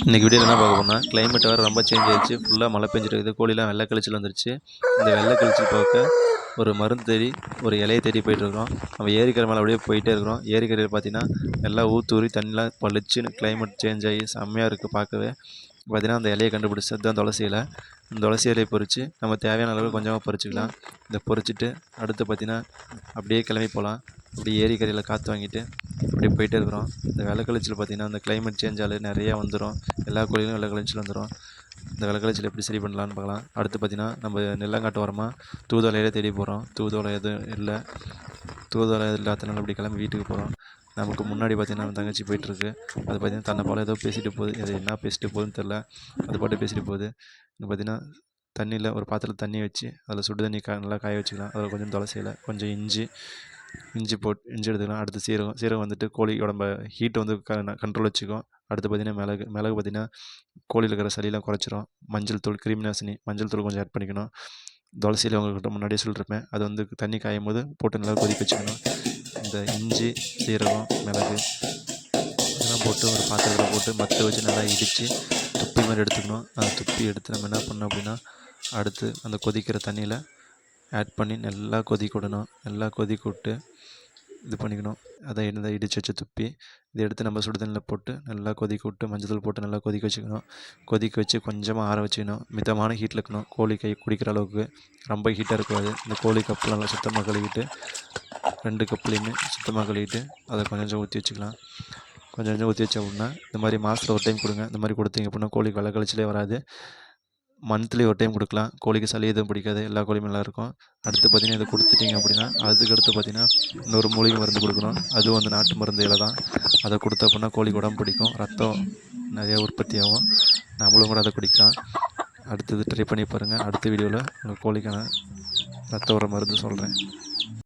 இன்றைக்கி வீடியோவில் என்ன பார்க்க போனால் கிளைமேட் வேறு ரொம்ப சேஞ்ச் ஆகிடுச்சு ஃபுல்லாக மழை பெஞ்சிட்டு இருக்குது கோழிலாம் வெள்ளை கழிச்சல் வந்துருச்சு. இந்த வெள்ளை கழிச்சல் பார்க்க ஒரு மருந்து தேடி ஒரு இலையை தேடி போயிட்டுருக்கோம் நம்ம ஏரிக்கரை மேலே அப்படியே போயிட்டே இருக்கிறோம். ஏரிக்கரையில் பார்த்தீங்கன்னா எல்லாம் ஊத்தூறி தண்ணிலாம் பளிச்சுன்னு கிளைமேட் சேஞ்ச் ஆகி செம்மையாக இருக்குது பார்க்கவே. பார்த்தீங்கன்னா அந்த இலையை கண்டுபிடிச்சது தான் துளசி இலை. இந்த துளசி இலையை பொறிச்சு நம்ம தேவையான அளவுக்கு கொஞ்சமாக பொறிச்சிக்கலாம். இதை பொறிச்சிட்டு அடுத்து பார்த்தீங்கன்னா அப்படியே கிளம்பி போகலாம். அப்படியே ஏரிக்கரையில் காற்று வாங்கிட்டு அப்படியே போயிட்டே இருக்கிறோம். இந்த வெள்ளக்கழிச்சல் பார்த்தீங்கன்னா இந்த கிளைமேட் சேஞ்சாலே நிறையா வந்துடும் எல்லா கோழிலும் வெள்ளக்கழிச்சல் வந்துடும் இந்த வெள்ளக்கழிச்சல் எப்படி சரி பண்ணலான்னு பார்க்கலாம். அடுத்து பார்த்தீங்கன்னா நம்ம நெல்லங்காட்டு ஓரமாக தூதுவளையிலே தேடி போகிறோம் தூதுவளை எதுவும் இல்லை. தூதுவளை இல்லாதனால அப்படி கிளம்பி வீட்டுக்கு போகிறோம் நமக்கு முன்னாடி பார்த்தீங்கன்னா நம்ம தங்கச்சி போயிட்டுருக்கு அது பார்த்தீங்கன்னா தன்னை போல் ஏதோ பேசிட்டு போகுது. அது என்ன பேசிட்டு போகுதுன்னு தெரில அது பாட்டு பேசிட்டு போகுது. இங்கே பார்த்திங்கன்னா தண்ணியில் ஒரு பாத்திரத்தில் தண்ணி வச்சு அதில் சுடு தண்ணி கா நல்லா காய வச்சுக்கலாம். அதில் கொஞ்சம் துளசி கொஞ்சம் இஞ்சி இஞ்சி போட்டு இஞ்சி எடுத்துக்கலாம். அடுத்து சீரகம் சீரகம் வந்துட்டு கோழி உடம்ப ஹீட்டை வந்து க கண்ட்ரோல் வச்சுக்கும். அடுத்து பார்த்தீங்கன்னா மிளகு மிளகு பார்த்தீங்கன்னா கோழியில் இருக்கிற சளியெலாம் குறைச்சிரும். மஞ்சள் தூள் கிருமிநாசினி மஞ்சள் தூள் கொஞ்சம் ஆட் பண்ணிக்கணும். துளசியில் உங்கள்கிட்ட முன்னாடியே சொல்லியிருப்பேன் அது வந்து தண்ணி காயும் போது போட்டு நல்லா கொதிக்க வச்சுக்கணும். இந்த இஞ்சி சீரகம் மிளகு இதெல்லாம் போட்டு ஒரு பாத்திரத்தில் போட்டு மற்ற வச்சு நல்லா இடித்து துப்பி மாதிரி எடுத்துக்கணும். அந்த துப்பி எடுத்து நம்ம என்ன பண்ணோம் அப்படின்னா அடுத்து அந்த கொதிக்கிற தண்ணியில் ஆட் பண்ணி நல்லா கொதிக்க விடணும் நல்லா கொதிக்க விட்டு இது பண்ணிக்கணும். அதை என்ன இடித்து வச்சு துப்பி இதை எடுத்து நம்ம சுடு தண்ணியில் போட்டு நல்லா கொதிக்க விட்டு மஞ்சள் போட்டு நல்லா கொதிக்க வச்சுக்கணும். கொதிக்க வச்சு கொஞ்சமாக ஆற வச்சுக்கணும். மிதமான ஹீட்டில் இருக்கணும். கோழி கை குடிக்கிற அளவுக்கு. ரொம்ப ஹீட்டாக இருக்காது. இந்த கோழி கப்பெலாம் நல்லா சுத்தமாக கழுவிட்டு ரெண்டு கப்புலையுமே சுத்தமாக கழுவிட்டு அதை கொஞ்சம் கொஞ்சம் ஊற்றி வச்சுக்கலாம். கொஞ்சம் கொஞ்சம் ஊற்றி வச்ச அப்படின்னா இந்த மாதிரி மாதத்தில் ஒரு டைம் கொடுங்க. இந்த மாதிரி கொடுத்தீங்க அப்படின்னா கோழிக்கு வெள்ளை கழிச்சிலே வராது. மந்த்லி ஒரு டைம் கொடுக்கலாம். கோழிக்கு சளி எதுவும் பிடிக்காது. எல்லா கோழியும் நல்லா இருக்கும். அடுத்து பார்த்தீங்கன்னா இதை கொடுத்துட்டீங்க அப்படின்னா அதுக்கு அடுத்து பார்த்தீங்கன்னா இன்னொரு மூலிகை மருந்து கொடுக்கணும். அதுவும் வந்து நாட்டு மருந்து இலை தான். அதை கொடுத்த அப்படின்னா கோழிக்கு உடம்பு பிடிக்கும். ரத்தம் நிறையா உற்பத்தி ஆகும். நம்மளும் கூட அதை குடிக்கலாம். அடுத்தது ட்ரை பண்ணி பாருங்கள் அடுத்த வீடியோவில் உங்கள் கோழிக்கான ரத்த உர மருந்து சொல்கிறேன்